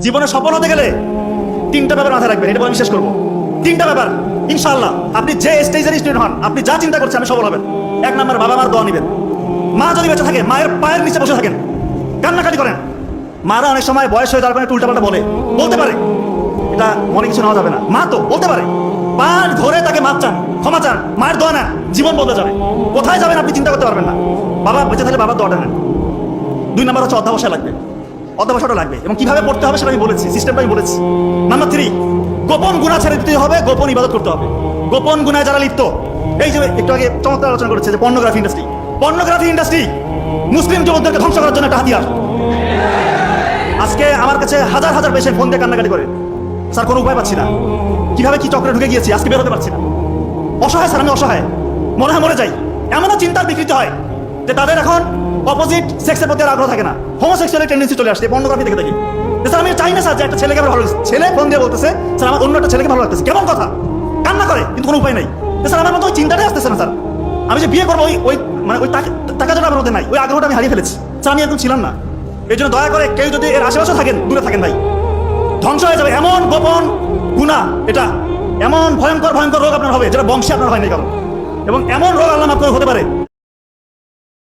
জীবনে সফল হতে গেলে তিনটা ব্যাপার মাথায় রাখবেন, এটা আমি শেষ করব। তিনটা ব্যাপার, ইনশাআল্লাহ, আপনি যে স্টেজের স্টুডেন্ট হন, আপনি যা চিন্তা করছেন আপনি সফল হবেন। এক নম্বর, বাবা মার দোয়া নেবেন। মা যদি বেঁচে থাকে মায়ের পায়ের নিচে বসে থাকেন, কান্নাকাটি করেন। মারা অনেক সময় বয়স হয়ে যাওয়ার পরে উল্টাপাল্টা বলে। বলতে পারে। এটা মনে কিছু নেওয়া যাবে না। মা তো, বলতে পারে। পা ধরে তাকে মাপ চান, ক্ষমা চান, মায়ের দোয়া নেন, জীবন বদলে যাবে। কোথায় যাবেন আপনি চিন্তা করতে পারবেন না। বাবা, বেঁচে থাকলে বাবার দোয়াটা নেন। দুই নাম্বার হচ্ছে অধ্যাবসায় লাগবে। অধ্যাবসায়টা লাগবে। এবং কীভাবে পড়তে হবে সেটা আমি বলেছি সিস্টেমটা আমি বলেছি। নাম্বার থ্রি গোপন গুণা ছেড়ে দিতে হবে, গোপন ইবাদত করতে হবে। গোপন গুণায় যারা লিপ্ত, এই যে একটু আগে চমৎকার আলোচনা করেছে যে পর্নোগ্রাফি ইন্ডাস্ট্রি পর্নোগ্রাফি ইন্ডাস্ট্রি মুসলিম যুবকদেরকে ধ্বংস করার জন্য একটা হাতিয়ার। আজকে আমার কাছে হাজার হাজার পেশেন্ট ফোন দিয়ে কান্নাকাটি করে। স্যার, কোনো উপায় পাচ্ছি না। কীভাবে কি চক্রে ঢুকে গিয়েছি? আজকে বের হতে পারছি না। অসহায় স্যার, আমি অসহায়। মনে হয় মরে যাই। এমনও চিন্তার বিকৃতি হয়। যে তাদের এখন অপোজিট সেক্সের প্রতি আগ্রহ থাকে না। হোমোসেক্সুয়ালের টেন্ডেন্সি চলে আসছে পর্নোগ্রাফি দেখে। দেখি স্যার, আমি চাই না, স্যার, যে একটা ছেলেকে ভালো লাগছে। ছেলে ফোন দিয়ে বলতেছে, স্যার, আমার অন্য একটা ছেলেকে ভালো লাগতেছে। কেমন কথা? কান্না করে, কিন্তু কোনো উপায় নাই। স্যার, আমার মতো ওই চিন্তাটাই আসতেছে না, স্যার। আমি যে বিয়ে করব, ওই ওই মানে ওই টাকা যেটা আমার মধ্যে নাই, ওই আগ্রহটা আমি হারিয়ে ফেলেছি। স্যার, আমি একদম ছিলাম না। এই জন্য দয়া করে কেউ যদি এর আশেপাশে থাকেন, দূরে থাকেন ভাই। ধ্বংস হয়ে যাবে এমন গোপন গুণা এটা এমন ভয়ঙ্কর ভয়ঙ্কর রোগ আপনার হবে, যেটা বংশে আপনার হয়নি কারণ এবং এমন রোগ আল্লাহ আপনার হতে পারে।